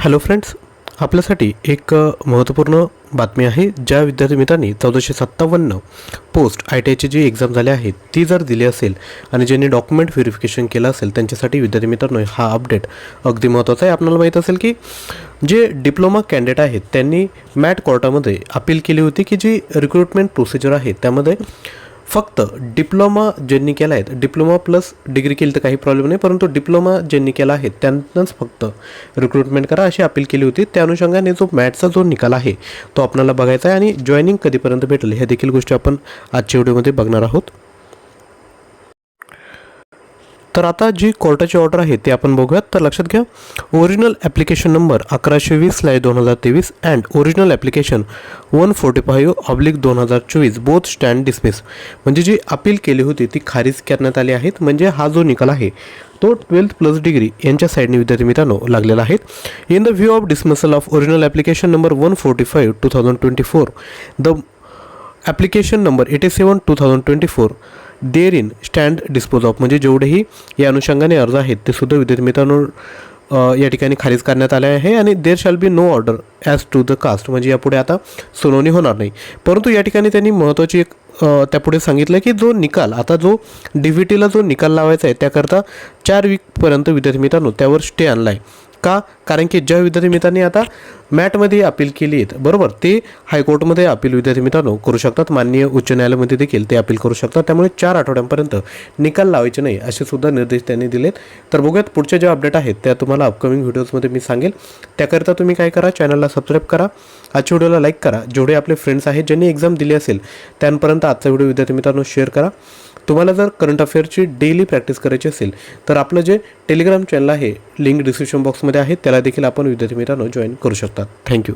Hello friends आपल्यासाठी एक महत्त्वपूर्ण बातमी आहे. ज्या विद्यार्थी मित्रांनी चौदाशे सत्तावन्न पोस्ट आय टी आयची जी एक्झाम झाली आहे ती जर दिली असेल आणि ज्यांनी डॉक्युमेंट व्हेरिफिकेशन केलं असेल त्यांच्यासाठी विद्यार्थी मित्रांनो हा अपडेट अगदी महत्त्वाचा आहे. आपल्याला माहीत असेल की जे डिप्लोमा कॅन्डिडेट आहेत त्यांनी मॅट कोर्टामध्ये अपील केली होती की जी रिक्रुटमेंट प्रोसिजर आहे त्यामध्ये फक्त डिप्लोमा ज्यांनी केला आहे डिप्लोमा प्लस डिग्री केली तर काही प्रॉब्लेम नाही परंतु डिप्लोमा ज्यांनी केला आहे त्यांनाच फक्त रिक्रुटमेंट करा अशी अपील केली होती. त्या अनुषंगाने जो मॅटचा जो निकाल आहे तो आपल्याला बघायचा आहे आणि जॉईनिंग कधीपर्यंत भेटेल ह्या देखील गोष्टी आपण आजच्या व्हिडिओमध्ये बघणार आहोत. तर आता जी कोर्टाची ऑर्डर आहे ते आपण बघूयात. तर लक्षात घ्या ओरिजिनल ॲप्लिकेशन नंबर अकराशे वीस लाय दोन हजार तेवीस and original application one forty five oblique दोन हजार चोवीस बोथ स्टँड डिसमिस म्हणजे जी अपील केली होती ती खारिज करण्यात आली आहेत. म्हणजे हा जो निकाल आहे तो ट्वेल्थ प्लस डिग्री यांच्या साईडने विद्यार्थी मित्रांनो लागलेला आहे. In the view of dismissal of original application number one forty five two thousand twenty four the application number eighty seven two thousand twenty four therein stand dispose of म्हणजे जेवढेही या अनुषंगाने अर्ज आहेत ते सुद्धा विद्यार्थी मित्रांनो या ठिकाणी खारिज करण्यात आले आहे आणि there shall be no order as to the cost म्हणजे यापुढे आता सुनावणी होणार नाही. परंतु या ठिकाणी त्यांनी महत्त्वाची एक त्यापुढे सांगितलं की जो निकाल आता जो डी व्ही टीला जो निकाल लावायचा आहे त्याकरता चार वीकपर्यंत विद्यार्थी मित्रांनो त्यावर स्टे आणला आहे का? कारण की ज्या विद्यार्थी मित्रांनी आता मॅटमध्ये अपील केली आहेत बरोबर? ते हायकोर्टमध्ये अपील विद्यार्थी मित्रांनो करू शकतात. माननीय उच्च न्यायालयामध्ये देखील ते अपील करू शकतात. त्यामुळे चार आठवड्यांपर्यंत निकाल लावायचे नाही असे सुद्धा निर्देश त्यांनी दिलेत. तर बघूयात पुढच्या ज्या अपडेट आहेत त्या तुम्हाला अपकमिंग व्हिडिओजमध्ये मी सांगेल. त्याकरिता तुम्ही काय करा चॅनलला सबस्क्राईब करा. आजच्या व्हिडिओला लाईक करा. जेवढे आपले फ्रेंड्स आहेत ज्यांनी एक्झाम दिली असेल त्यांपर्यंत आजचा व्हिडिओ विद्यार्थी मित्रांनो शेअर करा. तुम्हाला जर करंट अफेअरची डेली प्रॅक्टिस करायची असेल तर आपलं जे टेलिग्राम चॅनल आहे लिंक डिस्क्रिप्शन बॉक्समध्ये आहे त्याला देखील आपण विद्यार्थी मित्रांनो जॉईन करू शकता. थँक्यू